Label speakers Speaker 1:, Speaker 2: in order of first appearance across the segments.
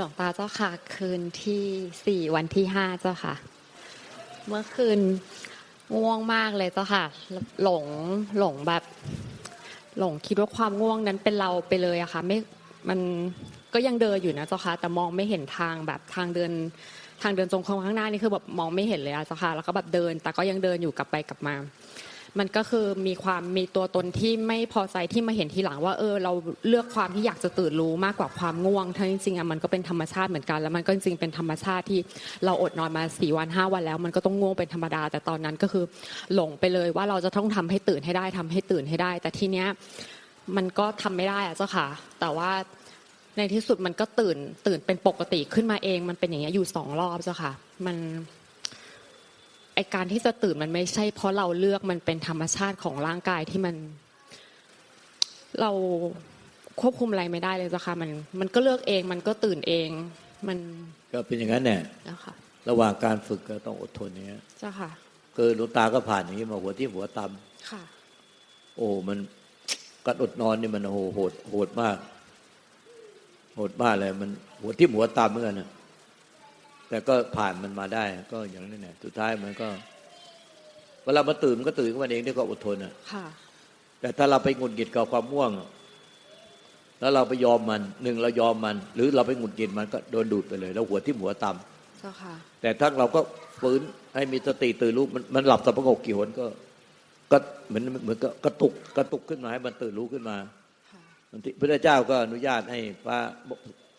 Speaker 1: หลวงตาเจ้าค่ะ คืนที่สี่วันที่ห้าเจ้าค่ะ เมื่อคืนง่วงมากเลยเจ้าค่ะ หลงหลงแบบ หลงคิดว่าความง่วงนั้นเป็นเราไปเลยอะค่ะไม่มันก็ยังเดินอยู่นะเจ้าค่ะ แต่มองไม่เห็นทางแบบทางเดินทางเดินตรงข้างหน้านี่คือแบบมองไม่เห็นเลยอะเจ้าค่ะแล้วก็แบบเดิน แต่ก็ยังเดินอยู่กลับไปกลับมา มันก็คือมีความมีตัวตนที่ไม่พอใจที่มาเห็นทีหลังว่าเออเราเลือกความที่อยากจะตื่นรู้มากกว่าความง่วงทั้งจริงๆอะมันก็เป็นธรรมชาติเหมือนกันแล้วมันก็จริงๆเป็นธรรมชาติที่เราอดนอนมาสี่วันห้าวันแล้ว มันก็ต้องง่วงเป็นธรรมดา แต่ตอนนั้นก็คือหลงไปเลยว่าเราจะต้องทำให้ตื่นให้ได้ทำให้ตื่นให้ได้ แต่ทีเนี้ยมันก็ทำไม่ได้อะเจ้าค่ะ แต่ว่าในที่สุดมันก็ตื่นตื่นเป็นปกติขึ้นมาเอง มันเป็นอย่างเงี้ยอยู่สองรอบเจ้าค่ะ มัน ไอการที่จะตื่นมันไม่ใช่ เพราะเราเลือกมันเป็นธรรมชาติของร่างกายที่มัน เราควบคุมอะไรไม่ได้เลยจ้ะค่ะมันมันก็เลือกเองมันก็ตื่นเองมัน
Speaker 2: ก็เป็นอย่างนั้นเนี่ย
Speaker 1: นะคะ
Speaker 2: ระหว่างการฝึกก็ต้องอดทนอย่างเงี้ย
Speaker 1: เจ้าค่ะ
Speaker 2: คือหลวงตาก็ผ่านอย่างนี้มาหัวที่หัวต
Speaker 1: ค่ะำ
Speaker 2: โอ้มันการอดนอนนี่มันโอ้โหโหดโหดมาก โหดมากเลย มันหัวที่หัวตำเหมือนกันนะ แต่ก็ผ่านมันมาได้ ก็อย่างนั้นแหละสุดท้ายมันก็ เวลามาตื่นมันก็ตื่นขึ้นมาเองด้วยก็อดทนอะ
Speaker 1: ค่ะ
Speaker 2: แต่ถ้าเราไปหงุดหงิดกับความง่วง แล้วเราไปยอมมันหนึ่งเรายอมมัน หรือเราไปหงุดหงิดมันก็โดนดูดไปเลยแล้วหัวที่หัวต่ำ
Speaker 1: เจ้าค่ะ
Speaker 2: แต่ถ้าเราก็ฟื้นให้มีสติตื่นรู้มันมันหลับสับประงกกี่หนก็ ก็เหมือนเหมือนก็กระตุกกระตุกขึ้นมาให้มันตื่นรู้ขึ้นมา
Speaker 1: ค่ะ
Speaker 2: บางทีพระเจ้าก็อนุญาตให้พระ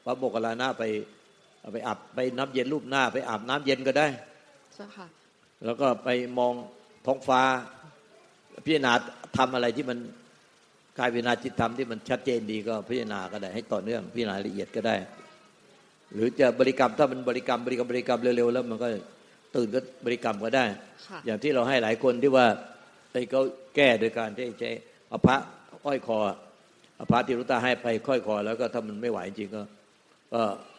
Speaker 2: พระโมคคัลลานะไป เอาไปอาบไปน้ำเย็นรูปหน้า ไปอาบน้ำเย็นก็ได้
Speaker 1: เจ้าค่ะ
Speaker 2: แล้วก็ไปมองท้องฟ้า พิจารณาทำอะไรที่มันกายพิจารณาจิตธรรมที่มันชัดเจนดีก็พิจารณาก็ได้ ให้ต่อเนื่องพิจารณาละเอียดก็ได้ หรือจะบริกรรมถ้ามันบริกรรมบริกรรมบริกรรมเร็วๆแล้ว มันก็ตื่นก็บริกรรมก็ได้
Speaker 1: ค่ะ
Speaker 2: อย่างที่เราให้หลายคนที่ว่าไอ้เขาแก้โดยการที่ใช้เอาพระอ้อยคอเอาพระที่หลุงตาให้ไปค่อยคอแล้วก็ถ้ามันไม่ไหวจริงก็ก็ไอ้พุท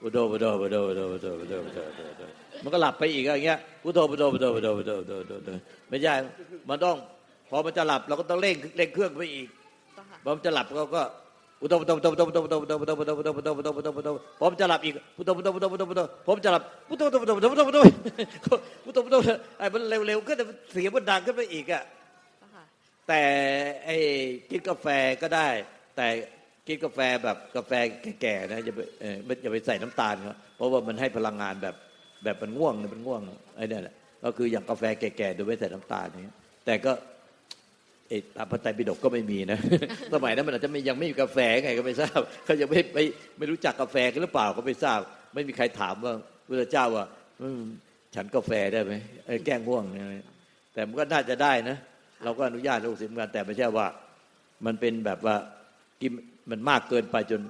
Speaker 2: พุทโธพุทโธพุทโธพุทโธพุทโธพุทโธพุทโธพุทโธมันก็หลับไปอีกอย่างเงี้ยพุทโธพุทโธพุทโธพุทโธพุทโธพุทโธพุทโธไม่ใช่มันต้องพอมันจะหลับเราก็ต้องเร่งเร่งเครื่องไปอีก
Speaker 1: เจ้าค่ะ
Speaker 2: พอมันจะหลับเราก็พุทโธพุทโธพุทโธพุทโธพุทโธพุทโธพุทโธพุทโธพุทโธพุทโธพุทโธพุทโธพุทโธพุทโธพอมันจะหลับอีกพุทโธพุทโธพุทโธพุทโธพุทโธพอมันจะหลับพุทโธพุทโธพุทโธพุทโธพุทโธพุทโธพุทโธพุทโธไอ้มันเร็วๆก็จะเสียงมันดังขึ้นไปอีกอะ
Speaker 1: เจ้าค่ะ
Speaker 2: แต่ไอ้กินกาแฟก็ได้ แต่ กินกาแฟแบบกาแฟแก่ๆนะอย่าไปเออไม่อย่าไปใส่น้ำตาลเขาเพราะว่ามันให้พลังงานแบบแบบมันง่วงมันง่วงไอ้นี่แหละก็คืออย่างกาแฟแก่ๆโดยไม่ใส่น้ำตาลนี้แต่ก็เออตามพระไตรปิฎกก็ไม่มีนะสมัยนั้นมันอาจจะยังไม่มีกาแฟไงก็ไม่ทราบเขายังไม่ไม่ไม่รู้จักกาแฟกันหรือเปล่าก็ไม่ทราบ ไม่มีใครถามว่าพระเจ้าว่าฉันกาแฟได้ไหมเออแก้ง่วงนี่แต่มันก็น่าจะได้นะ เราก็อนุญาตลูกศิษย์เหมือนกันแต่ไม่ใช่ว่า มันเป็นแบบว่ากิน มันมากเกินไปจน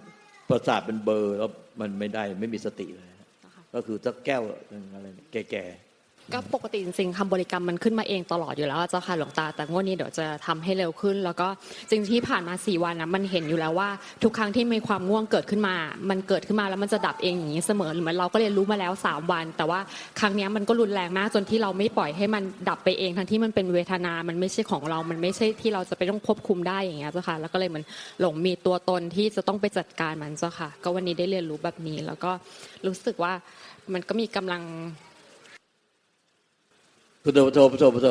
Speaker 2: ประสาทมันเบลอร์แล้วมันไม่ได้ไม่มีสติเลย
Speaker 1: เจ้าค่ะ
Speaker 2: ก็คือสักแก้วหนึ่งอะไรแก่ๆ
Speaker 1: ก็ปกติจริงๆคำบริกรรมมันขึ้นมาเองตลอดอยู่แล้วอะเจ้าค่ะหลวงตาแต่งวดนี้เดี๋ยวจะทำให้เร็วขึ้น แล้วก็จริงๆที่ผ่านมาสี่วันนะมันเห็นอยู่แล้วว่า ทุกครั้งที่มีความง่วงเกิดขึ้นมา มันเกิดขึ้นมาแล้วมันจะดับเองอย่างนี้เสมอเหมือนเราก็เรียนรู้มาแล้วสามวัน แต่ว่าครั้งเนี้ยมันก็รุนแรงมากจนที่เราไม่ปล่อยให้มันดับไปเอง ทั้งที่มันเป็นเวทนา มันไม่ใช่ของเรา มันไม่ใช่ที่เราจะไปต้องควบคุมได้อย่างเงี้ยเจ้าค่ะแล้วก็เลยเหมันหลงมีตัวตนที่จะต้องไปจัดการมันเจ้าค่ะ ก็วันนี้ได้เรียนรู้แบบนี้แล้วก็รู้สึกว่า มันก็มีกำลัง
Speaker 2: พุทโธพุทโธพุทโธพุทโธ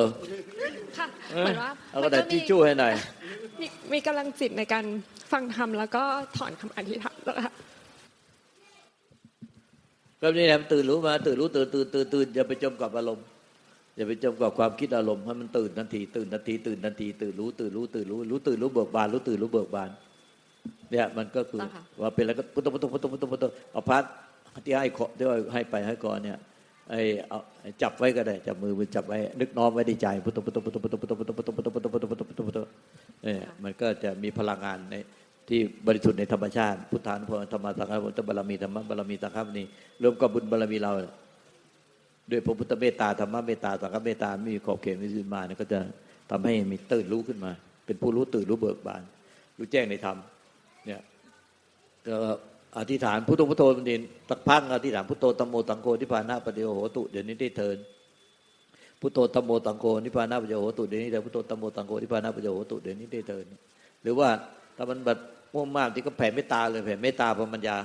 Speaker 1: ค่ะเหมือนว่า
Speaker 2: เอากระดาษทิชชู่ให้หน่อย
Speaker 1: มีมีกำลังจิตในการฟังธรรมแล้วก็ถอนคำอธิษฐานแล้วค่ะ
Speaker 2: แบบนี้แหละมันตื่นรู้มาตื่นรู้ตื่นตื่นตื่นตื่นอย่าไปจมกับอารมณ์อย่าไปจมกับความคิดอารมณ์ให้มันตื่นทันทีตื่นทันทีตื่นทันทีตื่นรู้ตื่นรู้ตื่นรู้รู้ตื่นรู้เบิกบานรู้ตื่นรู้เบิกบานเนี่ยมันก็คือว่าเป็นแล้วก็พุทโธพุทโธพุทโธพุทโธพุทโธเอาพัดที่ให้ขอที่ให้ไปให้ก่อนเนี่ย ไอ้เอาจับไว้ก็ได้จับมือมือจับไว้ นึกน้อมไว้ในใจพุทโธพุทโธพุทโธพุทโธพุทโธพุทโธพุทโธพุทโธพุทโธพุทโธพุทโธพุทโธพุทโธเนี่ยมันก็จะมีพลังงานในที่บริสุทธิ์ในธรรมชาติ พุทธานุภาพธรรมสังฆพุทธบารมีธรรมบารมีสังฆานี่รวมกับบุญบารมีเราด้วยพระพุทธเมตตาธรรมเมตตาสังฆเมตตามีขอบเขตม่สิ้นมาเนี่ยก็จะทำให้มีตื่นรู้ขึ้นมา เป็นผู้รู้ตื่นรู้เบิกบาน รู้แจ้งในธรรมเนี่ยก็ อธิษฐานพุทโธพุทโธมันดินตักพักอธิษฐานพุทโธตัมโมตังโกนิพพานาปฏิโยโหตุเดี๋ยวนี้ได้เทินพุทโธตัมโมตังโกนิพพานาปฏิโยโหตุเดี๋ยวนี้แต่พุทโธตัมโมตังโกนิพพานาปฏิโยโหตุเดี๋ยวนี้ได้เทินหรือว่าถ้ามันแบบม่วงมากที่ก็แผ่เมตตาเลยแผ่เมตตาพรหมัญญา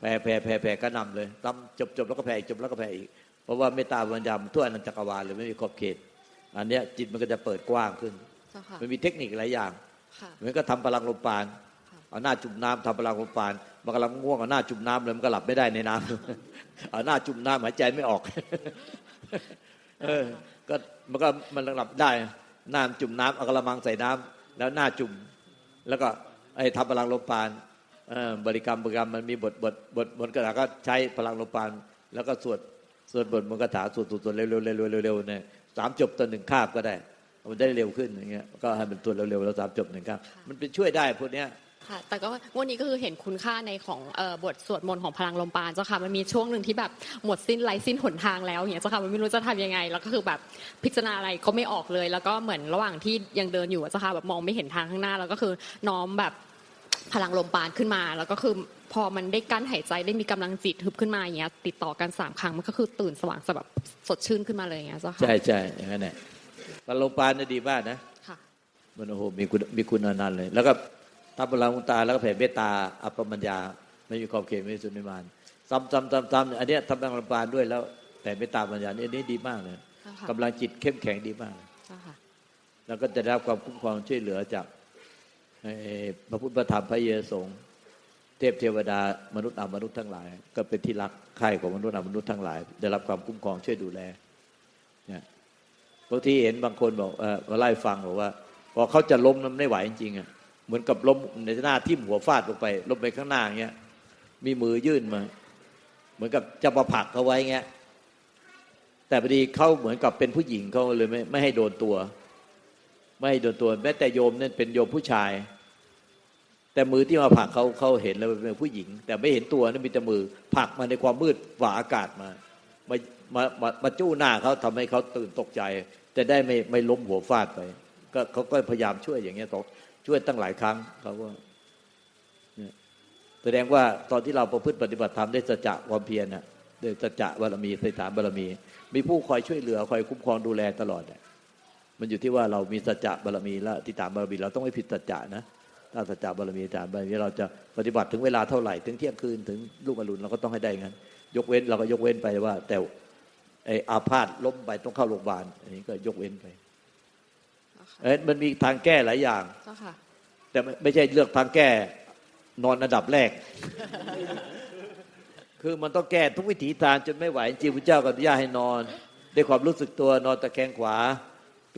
Speaker 2: แผ่แผ่แผ่แผ่กระหนำเลยทำจบจบแล้วก็แผ่อีกจบแล้วก็แผ่อีกเพราะว่าเมตตาปัญญามนทั่วอนันตจักรวาลเลยไม่มีขอบเขต อันเนี้ยจิตมันก็จะเปิดกว้างขึ้น
Speaker 1: เจ้าค่ะ
Speaker 2: มันมีเทคนิคหลายอย่าง
Speaker 1: ค่ะ
Speaker 2: เหมือนก็ทำพลังลมปาน
Speaker 1: ค่ะ
Speaker 2: เอาหน้าจุ่มน้ำทำพลังลมปานมันกำลังง่วงเอาหน้าจุ่มน้ำเลยมันก็หลับไม่ได้ในน้ำเอาหน้าจุ่มน้ำหายใจไม่ออก เออ ก็มันก็มันหลับได้น้ำจุ่มน้ำเอากระมังใส่น้ำแล้วหน้าจุ่ม แล้วก็ไอ้ทำพลังลมปานบริกรรมบริกรรมมันมีบทบทบทบทกระถาก็ใช้พลังลมปาน แล้วก็สวดสวดบทมนต์คาถาสวดสวดเร็วๆเร็วๆเร็วๆเร็วๆเนี่ยสามจบต่อหนึ่งคาบก็ได้ มันได้เร็วขึ้นอย่างเงี้ยก็ให้มันตรวเร็วๆแล้วสามจบหนึ่งคาบมันเป็นช่วยได้พวกเนี้ย
Speaker 1: ค่ะ แต่ก็วันนี้ก็คือเห็นคุณค่าในของเอ่อบทสวดมนต์ของพลังลมปราณเจ้าค่ะ มันมีช่วงหนึ่งที่แบบหมดสิ้นไร้สิ้นหนทางแล้วอย่างเงี้ยเจ้าค่ะ มันไม่รู้จะทำยังไง แล้วก็คือแบบพิจารณาอะไรก็ไม่ออกเลย แล้วก็เหมือนระหว่างที่ยังเดินอยู่อะเจ้าค่ะแบบมองไม่เห็นทางข้างหน้า แล้วก็คือน้อมแบบพลังลมปราณขึ้นมา แล้วก็คือพอมันได้กั้นหายใจได้มีกำลังจิตฮึบขึ้นมาอย่างเงี้ย ติดต่อกันสามครั้งมันก็คือตื่นสว่างสแบบสดชื่นขึ้นมาเลยอย่างเงี้ยเจ้าค่ะ
Speaker 2: ใช่ใช่อย่างนั้นแหละพลังลมปานเนี่ยดีมากนะ
Speaker 1: ค่ะ
Speaker 2: มันโอ้โหมีคุณมีคุณอนันต์เลย แล้วก็ ทำพลังมุตาแล้วก็แผ่เมตตา อัปปมัญญา ไม่มีขอบเขตไม่มีสุนิมานซ้ำซ้ำซ้ำซ้ำอันเนี้ยทำพลังลมปานด้วยแล้วแผ่เมตตาปัญญานี่อันนี้ดีมากเลย
Speaker 1: เจ้าค่ะ
Speaker 2: กำลังจิตเข้มแข็งดีมากเลย
Speaker 1: เจ้าค่ะ
Speaker 2: แล้วก็จะได้รับความคุ้มครองช่วยเหลือจากเอ่อพระพุทธพระธรรมพระเยซูสงฆ์เทพเทวดามนุษย์อามนุษย์ทั้งหลาย ก็เป็นที่รักใคร่ของมนุษย์อามนุษย์ทั้งหลาย ได้รับความคุ้มครองช่วยดูแลเนี่ยบางทีเห็นบางคนบอกเออมาไล่ฟังบอกว่า พอเขาจะล้มมันไม่ไหวจริงๆอะ เหมือนกับล้มในหน้าทิ่มหัวฟาดลงไปล้มไปข้างหน้าอย่างเงี้ย มีมือยื่นมา เหมือนกับจะมาผลักเขาไว้เงี้ย แต่พอดีเขาเหมือนกับเป็นผู้หญิงเขาเลยไม่ไม่ให้โดนตัว ไม่ให้โดนตัวแม้แต่โยมนั่นเป็นโยมผู้ชาย แต่มือที่มาผลักเขาเขาเห็นแล้วเป็นผู้หญิง แต่ไม่เห็นตัวนั่นมีแต่มือผลักมาในความมืดฝ่าอากาศมามามามามาจู้หน้าเขาทำให้เขาตื่นตกใจ แต่ได้ไม่ไม่ล้มหัวฟาดไป ก็เขาก็พยายามช่วยอย่างเงี้ยตก ช่วยตั้งหลายครั้งเขาก็เนี่ยแสดงว่าตอนที่เราประพฤติปฏิบัติธรรมได้สัจจะความเพียรน่ะได้สัจจะบารมีสถานบารมี มีผู้คอยช่วยเหลือคอยคุ้มครองดูแลตลอดน่ะมันอยู่ที่ว่าเรามีสัจจะบารมีและทิฏฐานบารมีเราต้องไม่ผิดสัจจะนะถ้าสัจจะบารมีฐานบารมีเราจะปฏิบัติถึงเวลาเท่าไหร่ถึงเที่ยงคืนถึงลูกอรุณเราก็ต้องให้ได้งั้น ยกเว้นเราก็ยกเว้นไปว่า แต่ไออาพาธล้มไปต้องเข้าโรงพยาบาลอันนี้ก็ยกเว้นไป
Speaker 1: เจ้าค่ะ
Speaker 2: เอ้ยมันมีทางแก้หลายอย่าง
Speaker 1: เจ้าค่ะ
Speaker 2: แต่ไม่ไม่ใช่เลือกทางแก้นอนอันดับแรก คือมันต้องแก้ทุกวิถีทางจนไม่ไหวจริงพระเจ้าก็อนุญาตให้นอนด้วยความรู้สึกตัวนอนตะแคงขวา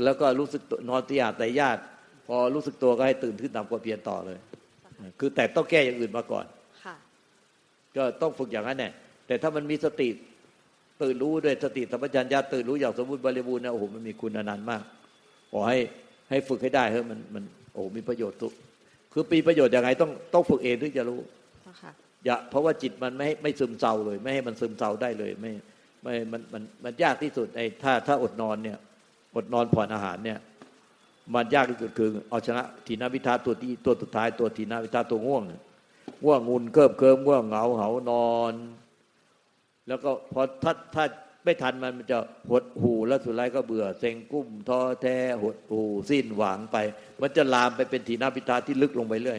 Speaker 2: แล้วก็รู้สึกตัวนอนตีอาแต่ญาติ พอรู้สึกตัวก็ให้ตื่นขึ้นตามความเพียรต่อเลย คือแต่ต้องแก้อย่างอื่นมาก่อน
Speaker 1: ค่ะ
Speaker 2: ก็ต้องฝึกอย่างนั้นแหละแต่ถ้ามันมีสติตื่นรู้ด้วยสติสัมปชัญญะตื่นรู้อย่างสมบูรณ์บริบูรณ์นะโอ้โหมันมีคุณอนันต์มาก ขอให้ให้ฝึกให้ได้เฮ้ยมันมันโอ้โหมีประโยชน์ทุกคือปีประโยชน์ยังไงต้องต้องฝึกเองถึงจะรู้
Speaker 1: เจ้าค่ะ
Speaker 2: อย่าเพราะว่าจิตมันไม่ให้ไม่ซึมเศร้าเลย ไม่ให้มันซึมเศร้าได้เลยไม่ไม่มันมันมันยากที่สุดไอ้ถ้าถ้าอดนอนเนี่ยอดนอนผ่อนอาหารเนี่ยมันยากที่สุดคือเอาชนะทีนาวิทาตัวที่ตัวสุดท้ายตัวทีนาวิทาตัวง่วงเนี่ยง่วงงุนเกิบเคิมง่วงเหงาเหานอน แล้วก็พอถ้าถ้า ไม่ทันมันมันจะหดหูแล้วสุดท้ายก็เบื่อเซ็งกุ้มท้อแท้หดหูสิ้นหวังไป มันจะลามไปเป็นทีนาพิทาที่ลึกลงไปเรื่อย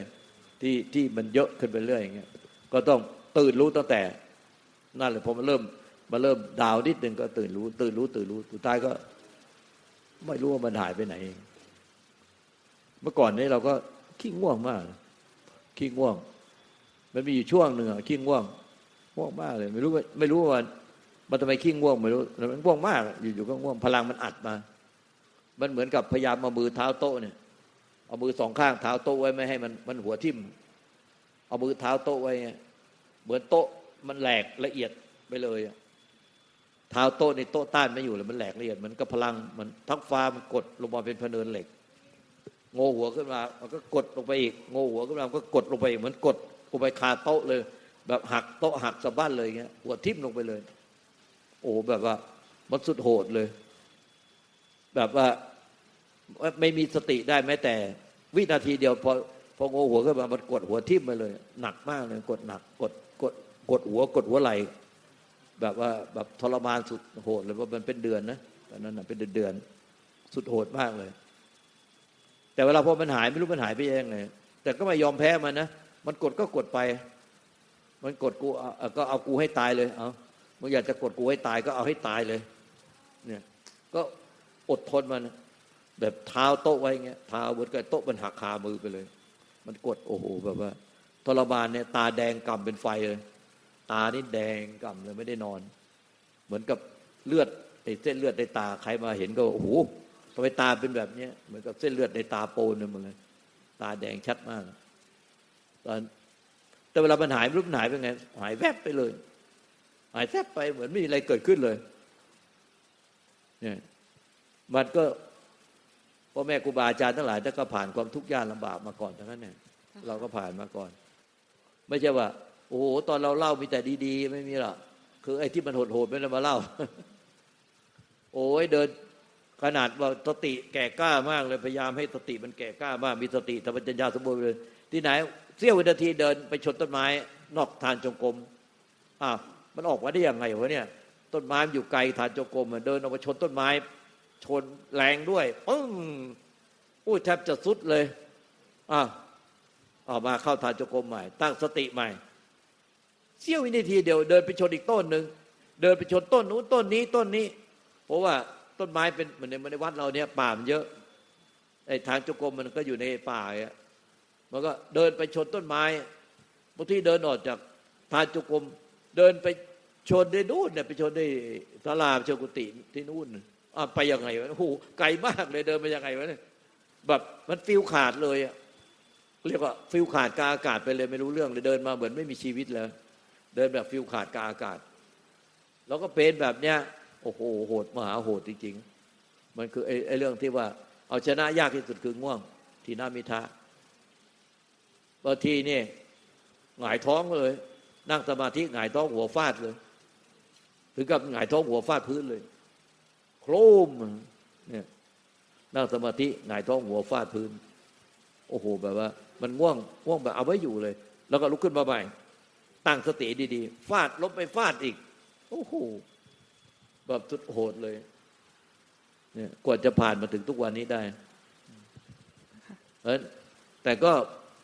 Speaker 2: ที่ที่มันเยอะขึ้นไปเรื่อยอย่างเงี้ยก็ต้องตื่นรู้ตั้งแต่นั่นแหละพอมาเริ่มมาเริ่มดาวนิดหนึ่งก็ตื่นรู้ ตื่นรู้ตื่นรู้สุดท้ายก็ ไม่รู้ว่ามันหายไปไหน เมื่อก่อนนี้เราก็ขี้ง่วงมาก ขี้ง่วง มันมีอยู่ช่วงหนึ่งอะขี้ง่วงง่วงมากเลย ไม่รู้ว่าไม่รู้ว่า มันทำไมขี้ง่วงไม่รู้มันง่วงมากอยู่ๆก็ง่วงพลังมันอัดมา มันเหมือนกับพยายามเอามือเท้าโต๊ะเนี่ย เอามือสองข้างเท้าโต๊ะไว้ไม่ให้มันมันหัวทิ่ม เอามือเท้าโต๊ะไว้เนี่ยเหมือนโต๊ะมันแหลกละเอียดไปเลยอะเท้าโต๊ะในโต๊ะต้านไม่อยู่เลยมันแหลกละเอียดเหมือนกับพลังมันทั้งฟ้ามันกดลงมาเป็นพเนินเหล็กโงหัวขึ้นมามันก็กดลงไปอีกโงหัวขึ้นมามันก็กดลงไปอีกเหมือนกดลงไปคาโต๊ะเลย แบบหักโต๊ะหักสะบั้นเลยเงี้ยหัวทิ่มลงไปเลย โอ้โหแบบว่า มันสุดโหดเลย แบบว่าไม่มีสติได้แม้แต่ วินาทีเดียวพอพอโงหัวขึ้นมามันกดหัวทิ่มไปเลย หนักมากเลย กดหนัก กดกดกดหัว กดหัวไหลแบบว่าแบบทรมานสุดโหดเลยว่ามันเป็นเดือนนะตอนนั้นนะเป็นเดือนๆสุดโหดมากเลย แต่เวลาพอมันหายไม่รู้มันหายไปยังไงแต่ก็ไม่ยอมแพ้มันนะมันกดก็กดไป มันกดกูก็เอากูให้ตายเลย เอา มึงอยากจะกดกูให้ตายก็เอาให้ตายเลย เนี่ยก็อดทนมันแบบเท้าโต๊ะไว้เงี้ยเท้าบนกับโต๊ะมันหักคามือไปเลย มันกดโอ้โหแบบว่าทรมานเนี่ยตาแดงกำเป็นไฟเลย ตานี่แดงกำเลยไม่ได้นอน เหมือนกับเลือดไอ้เส้นเลือดในตาใครมาเห็นก็โอ้โหทำไมตาเป็นแบบเนี้ยเหมือนกับเส้นเลือดในตาโปนเลยหมดเลย ตาแดงชัดมากตอนแต่เวลามันหายรู้มันหายไปไง หายแวบไปเลย หายแวบไปเหมือนไม่มีอะไรเกิดขึ้นเลยเนี่ยมันก็พ่อแม่ครูบาอาจารย์ทั้งหลายท่านก็ผ่านความทุกข์ยากลำบากมาก่อนทั้งนั้นเนี่ยเราก็ผ่านมาก่อน ไม่ใช่ว่า โอ้โหตอนเราเล่ามีแต่ดี ๆ ไม่มีหรอกคือไอ้ที่มันโหดๆไม่ได้มาเล่า โอ้ยเดินขนาดว่าสติแก่กล้ามากเลยพยายามให้สติมันแก่กล้ามากมีสติธรรมจัญญาสมบูรณ์เลยที่ไหนเสี้ยววินาทีเดินไปชนต้นไม้ นอกทานจงกรมอ้าว มันออกมาได้ยังไงวะเนี่ย ต้นไม้มันอยู่ไกลทานจงกรมเดินออกมาชนต้นไม้ ชนแรงด้วยปึ้งอุ้ยแทบจะสุดเลยอ้าออกมาเข้าทานจงกรมใหม่ ตั้งสติใหม่เสี้ยววินาทีเดียวเดินไปชนอีกต้นหนึ่งเดินไปชนต้นนู้นต้นนี้ต้นนี้ เพราะว่าต้นไม้เป็นเหมือนในในวัดเราเนี่ยป่ามันเยอะไอ้ทางจงกรมมันก็อยู่ในป่าอะมันก็เดินไปชนต้นไม้บางทีเดินออกจากทางจงกรมเดินไป ชนได้นู่นเนี่ยไปชนได้ศาลาชนกุฏิที่นู่นอะไปยังไงวะโอ้โหไกลมากเลยเดินไปยังไงวะเนี่ยแบบมันฟิลขาดเลยอะเรียกว่าฟิลขาดกาอากาศไปเลยไม่รู้เรื่องเลยเดินมาเหมือนไม่มีชีวิตเลยเดินแบบฟิลขาดกาอากาศ แล้วก็เป็นแบบเนี้ยโอ้โหโหดมหาโหดจริงๆ มันคือไอ้ไอ้เรื่องที่ว่า เอาชนะยากที่สุดคือง่วง ทีนามิทะบางทีเนี่ยหงายท้องเลย นั่งสมาธิหงายท้องหัวฟาดเลย ถึงกับหงายท้องหัวฟาดพื้นเลย โครมเนี่ยนั่งสมาธิหงายท้องหัวฟาดพื้น โอ้โห แบบว่า มันง่วงง่วงแบบเอาไว้อยู่เลย แล้วก็ลุกขึ้นมาใหม่ตั้งสติดีๆ ฟาดลบไปฟาดอีก โอ้โหแบบสุดโหดเลยเนี่ยกว่าจะผ่านมาถึงทุกวันนี้ได้เออแต่ก็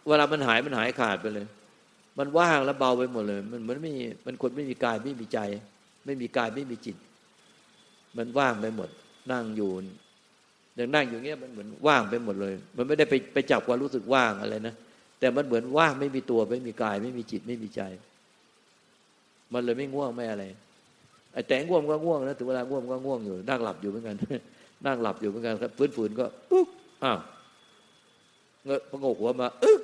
Speaker 2: เวลามันหายมันหายขาดไปเลย มันว่างแล้วเบาไปหมดเลย มันเหมือนไม่มีมันคนไม่มีกายไม่มีใจ ไม่มีกายไม่มีจิต มันว่างไปหมด นั่งอยู่อย่างนั่งอยู่เงี้ยมันเหมือนว่างไปหมดเลย มันไม่ได้ไปไปจับความรู้สึกว่างอะไรนะแต่มันเหมือนว่างไม่มีตัวไม่มีกาย ไม่มีจิตไม่มีใจ มันเลยไม่ง่วงไม่อะไรไอ้แต่ง่วงก็ง่วงนะถึงเวลาง่วงก็ง่วงอยู่นั่งหลับอยู่เหมือนกันนั่งหลับอยู่เหมือนกันครับฟื้นฝืนก็ปุ๊บอ้าวเงยพงกหัวมาอึ๊ก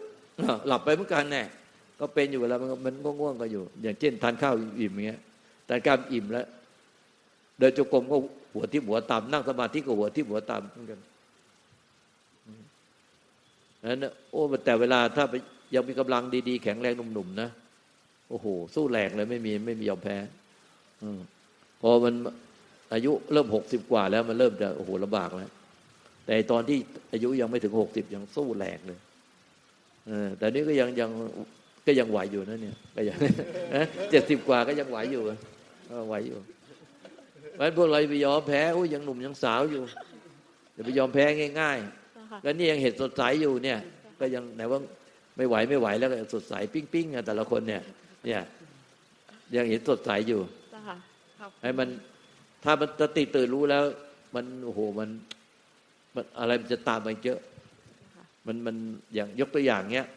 Speaker 2: หลับไปเหมือนกันแน่ก็เป็นอยู่เวลามันมันง่วงก็อยู่ อย่างเช่นทานข้าวอิ่มอย่างเงี้ย ทานข้าวอิ่มแล้ว เดินจงกรมก็หัวที่หัวต่ำนั่งสมาธิก็หัวที่หัวต่ำเหมือนกันนั้นนะโอ้แต่เวลาถ้าไปยังมีกำลังดีๆ แข็งแรงหนุ่มๆนะโอ้โห สู้แรงเลยไม่มีไม่มียอมแพ้อพอมันอายุเริ่มหกสิบกว่าแล้วมันเริ่มจะโอ้โหลำบากแล้วแต่ตอนที่อายุยังไม่ถึงหกสิบยังสู้แรงเลยแต่นี้ก็ยังยัง ก็ยังไหวอยู่นะเนี่ยก็ยังเจ็ดสิบกว่าก็ยังไหวอยู่ก็ไหวอยู่เพราะฉะนั้นพวกเราไปยอมแพ้โอ้ยยังหนุ่มยังสาวอยู่อย่าไปยอมแพ้ง่าย ๆ แล้วนี่ยังเห็นสดใสอยู่เนี่ย ก็ยังไหนว่าไม่ไหวไม่ไหวแล้วก็สดใสปิ้งปิ้งๆอะแต่ละคนเนี่ย เนี่ยยังเห็นสดใสอยู่
Speaker 1: เจ้าค่ะขอบคุณ
Speaker 2: ให้มันถ้ามันสติตื่นรู้แล้ว มันโอ้โหมันมันอะไรมันจะตามมาเยอะ มันมันอย่างยกตัวอย่างเนี้ย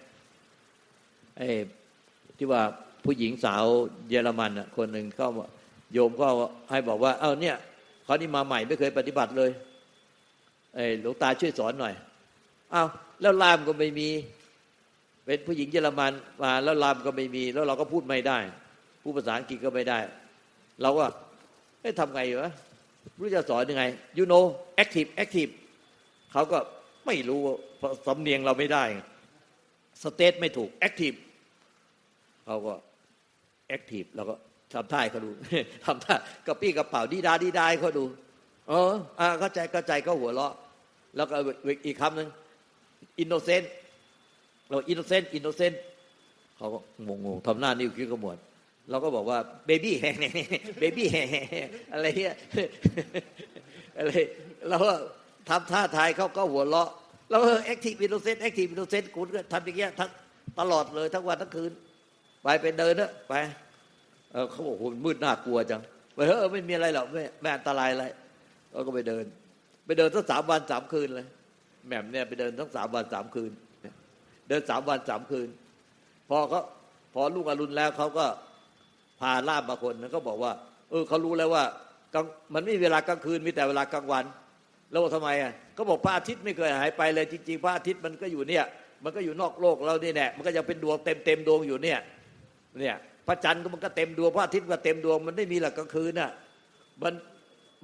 Speaker 2: ไอ้ที่ว่าผู้หญิงสาวเยอรมันอะคนหนึ่งเข้าโยมก็ให้บอกว่า เอ้าเนี่ยเขานี่มาใหม่ไม่เคยปฏิบัติเลยไอ้หลวงตาช่วยสอนหน่อยเอ้าแล้วลามก็ไม่มี เป็นผู้หญิงเยอรมันมาแล้วลามก็ไม่มี แล้วเราก็พูดไม่ได้พูดภาษาอังกฤษก็ไม่ได้ เราก็เอ๊ะทำไงวะรู้จะสอนยังไง you know active active เขาก็ไม่รู้สำเนียงเราไม่ได้ สเตทไม่ถูก active เขาก็ active เราก็ทำท่าเขาดูทำท่ากระปี้กระเป๋าดีดาดีดาให้เขาดูเอออ่าเข้าใจเข้าใจก็หัวเราะ แล้วก็อีกคำหนึ่งอินโนเซนต์เราอินโนเซนต์อินโนเซนต์เขาก็งงๆทำหน้านิ้วคิ้วขมวดเราก็บอกว่าเบบี้เบบี้อะไรเงี้ยอะไรเราก็ทำท่าทายเขาก็หัวเราะ เราแอคทีฟอินโนเซนต์แอคทีฟอินโนเซนต์คุณก็ทำอย่างเงี้ยทั้งตลอดเลยทั้งวันทั้งคืน ไปไปเดินเนอะไปเออเขาบอกโหมืดน่ากลัวจังไปเฮ้ยไม่มีอะไรหรอกไม่ไม่อันตรายอะไรเราก็ไปเดิน ไปเดินทั้งสามวันสามคืนเลยแหม่มเนี่ยไปเดินทั้งสามวันสามคืน เดินสามวันสามคืน พอเขาพอลูกอรุณแล้วเขาก็พาล่ามบางคนแล้วก็บอกว่า เออเขารู้แล้วว่ากลางมันไม่มีเวลากลางคืนมีแต่เวลากลางวัน แล้วบอกทำไมอะก็บอกพระอาทิตย์ไม่เคยหายไปเลยจริงๆพระอาทิตย์มันก็อยู่เนี่ย มันก็อยู่นอกโลกเราเนี่ยแหละมันก็ยังเป็นดวงเต็มเต็มดวงอยู่เนี่ยเนี่ยพระจันทร์ก็มันก็เต็มดวงพระอาทิตย์ก็เต็มดวงมันไม่มีหลักกลางคืนน่ะมัน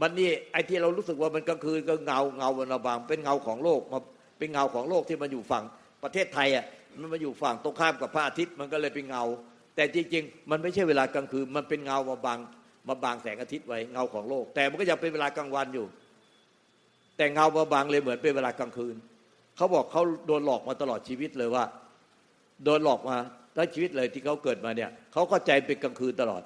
Speaker 2: มันนี่ไอ้ที่เรารู้สึกว่ามันกลางคืนก็เงาเงาบนระบางเป็นเงาของโลกมาเป็นเงาของโลกที่มันอยู่ฝั่งประเทศไทยอะมันมาอยู่ฝั่งตรงข้ามกับพระอาทิตย์มันก็เลยเป็นเงา แต่จริงๆ มันไม่ใช่เวลากลางคืนมันเป็นเงามาบังมาบังแสงอาทิตย์ไว้เงาของโลก แต่มันก็ยังเป็นเวลากลางวันอยู่ แต่เงามาบังเลยเหมือนเป็นเวลากลางคืน เขาบอกเขาโดนหลอกมาตลอดชีวิตเลยว่า โดนหลอกมาทั้งชีวิตเลยที่เขาเกิดมาเนี่ยเขาเข้าใจเป็นกลางคืนตลอด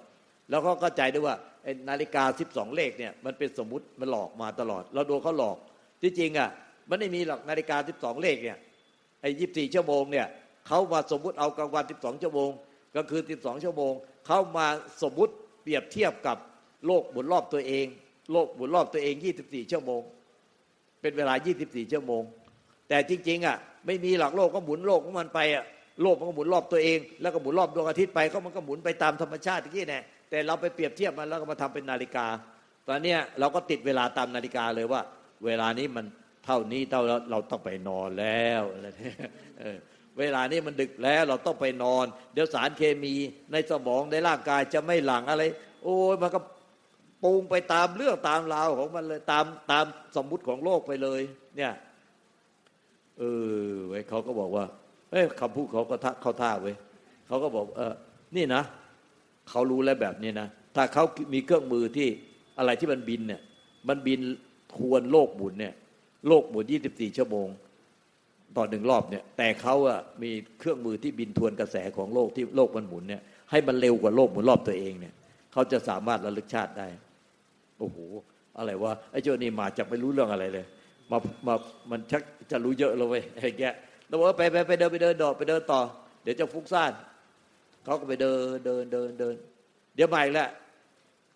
Speaker 2: แล้วเขาเข้าใจด้วยว่าไอนาฬิกา 12 เลขเนี่ยมันเป็นสมมุติมันหลอกมาตลอด เราโดนเขาหลอกที่จริงอะมันไม่มีหรอกนาฬิกา 12 เลขเนี่ยไอ้24ชั่วโมงเนี่ยเขามาสมมุติเอากลางวัน12 ชั่วโมงกลางคืน12 ชั่วโมงเขามาสมมุติเปรียบเทียบกับโลกหมุนรอบตัวเอง โลกหมุนรอบตัวเอง 24 ชั่วโมง เป็นเวลา 24 ชั่วโมง แต่จริงๆอะไม่มีหลักโลกก็หมุนโลกของมันไปอะโลกมันก็หมุนรอบตัวเอง แล้วก็หมุนรอบดวงอาทิตย์ไปก็มันก็หมุนไปตามธรรมชาติที่แน่แต่เราไปเปรียบเทียบมันแล้วก็มาทำเป็นนาฬิกา ตอนเนี้ยเราก็ติดเวลาตามนาฬิกาเลยว่า เวลานี้มันเท่านี้เท่าเราต้องไปนอนแล้วอะไรเนี่ยเวลานี้มันดึกแล้วเราต้องไปนอน เดี๋ยวสารเคมีในสมองในร่างกายจะไม่หลั่งอะไร โอ้ยมันก็ ปรุงไปตามเรื่องตามราวของมันเลยตามตามสมมุติของโลกไปเลย เนี่ยเออไว้ยเขาก็บอกว่าเอ้ยคำพูดเขาก็ท่าเขาท่าเว้ยเขาก็บอกเออนี่นะเขารู้แล้วแบบนี้นะถ้าเขามีเครื่องมือที่อะไรที่มันบินเนี่ย มันบินทวนโลกหมุนเนี่ย โลกหมุน 24 ชั่วโมง ต่อหนึ่งรอบเนี่ย แต่เขาอะมีเครื่องมือที่บินทวนกระแสของโลกที่โลกมันหมุนเนี่ยให้มันเร็วกว่าโลกหมุนรอบตัวเองเนี่ย เขาจะสามารถระลึกชาติได้ อ้โหอะไรวะไอ้เจ้านี่มาจากไม่รู้เรื่องอะไรเลยมามามันชักจะรู้เยอะเลยไอ้แกแล้วบอกว่าไปไปไปเดินไปเดินดอกไปเดินต่อ เดี๋ยวจะฟุ้งซ่านเขาก็ไปเดินเดินเดินเดิน เดี๋ยวมาอีกแล้ว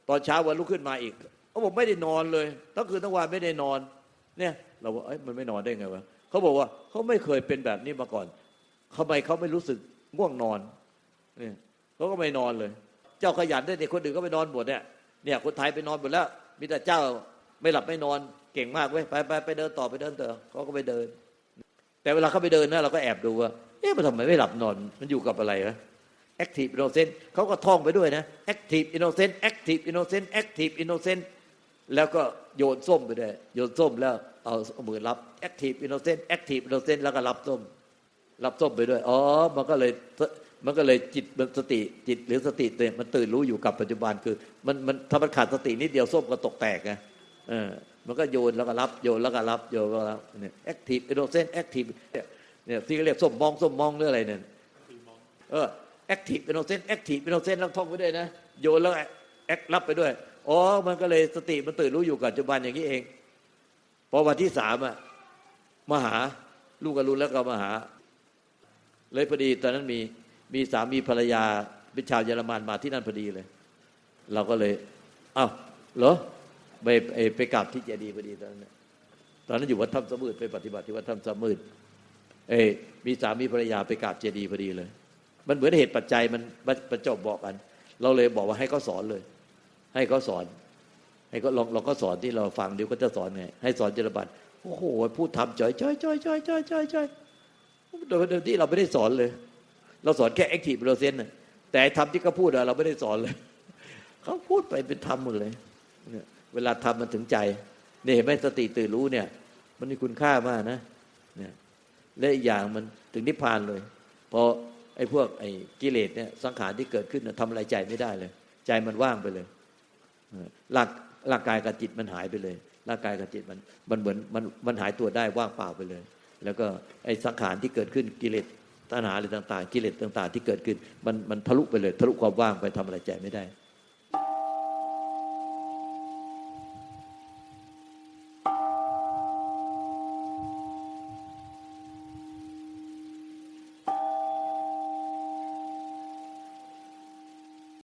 Speaker 2: ตอนเช้าวันลุกขึ้นมาอีกเขาบอกไม่ได้นอนเลยทั้งคืนทั้งวันไม่ได้นอน เนี่ย เราบอกเอ้ยมันไม่นอนได้ไงวะเขาบอกว่าเขาไม่เคยเป็นแบบนี้มาก่อนทำไมเขาไม่รู้สึกง่วงนอนเนี่ยเขาก็ไม่นอนเลย เจ้าขยันได้แต่คนอื่นก็ไปนอนหมดเนี่ย เนี่ยคนไทยไปนอนหมดแล้วมีแต่เจ้าไม่หลับไม่นอนเก่งมากเว้ยไปไปไปเดินต่อไปเดินต่อเขาก็ไปเดิน แต่เวลาเขาไปเดินนะเราก็แอบดูว่าเอ๊ะมันทำไมไม่หลับนอนมันอยู่กับอะไรวะ active innocent เขาก็ท่องไปด้วยนะ active innocent active innocent active innocent แล้วก็โยนส้มไปด้วยโยนส้มแล้วเอาเอามือรับ active innocent active innocent แล้วก็รับส้ม รับส้มไปด้วย อ๋อ มันก็เลย มันก็เลยจิตมันสติจิตหรือสติเนี่ยมันตื่นรู้อยู่กับปัจจุบันคือ มันมันถ้ามันขาดสตินิดเดียวส้มก็ตกแตกไงเออมันก็โยนแล้วก็รับโยนแล้วก็รับโยนแล้วก็รับเนี่ย active innocent active เนี่ยเนี่ยที่เรียกส้มมองส้มมองหรืออะไรเนี่ยเออ active innocent active innocent แล้วท่องไปด้วยนะโยนแล้วแอครับไปด้วยอ๋อมันก็เลยสติมันตื่นรู้อยู่กับปัจจุบันอย่างนี้เองพอวันที่สามอะมาหาลูกกระลุนแล้วก็มาหา เลยพอดีตอนนั้นมี มีสามีภรรยาเป็นชาวเยอรมันมาที่นั่นพอดีเลย เราก็เลยอ้าวเหรอไปไปกราบที่เจดีย์พอดีตอนนั้นตอนนั้นอยู่วัดถ้ำสมืดไปปฏิบัติที่วัดถ้ำสมืดเอยมีสามีภรรยาไปกราบเจดีย์พอดีเลย มันเหมือนเหตุปัจจัยมันประจบบอกกัน เราเลยบอกว่าให้เขาสอนเลย ให้เขาสอน ให้เขาลองลองก็สอนที่เราฟังเดี๋ยวก็จะสอนไงให้สอนเจรบัตโอ้โหพูดทำจ่อยจ่อยจ่อยจ่อยจ่อยจ่อยโดยที่เราไม่ได้สอนเลย เราสอนแค่ active present น่ะแต่ทำที่เขาพูดเราไม่ได้สอนเลย เขาพูดไปเป็นธรรมหมดเลยเวลาทำมันถึงใจเนี่ยเห็นไหมสติตื่นรู้เนี่ย มันมีคุณค่ามากนะเนี่ยและอีกอย่างมันถึงนิพพานเลยพอไอ้พวกไอ้กิเลสเนี่ยสังขารที่เกิดขึ้นทำอะไรใจไม่ได้เลย ใจมันว่างไปเลยเออร่างร่างกายกับจิตมันหายไปเลย ร่างกายกับจิตมันมันเหมือนมันมันหายตัวได้ว่างเปล่าไปเลย แล้วก็ไอ้สังขารที่เกิดขึ้นกิเลส ตัณหาอะไรต่าง ๆ กิเลสต่าง ๆ ที่เกิดขึ้น มันมันทะลุไปเลย ทะลุความว่างไปทำอะไรใจไม่ได้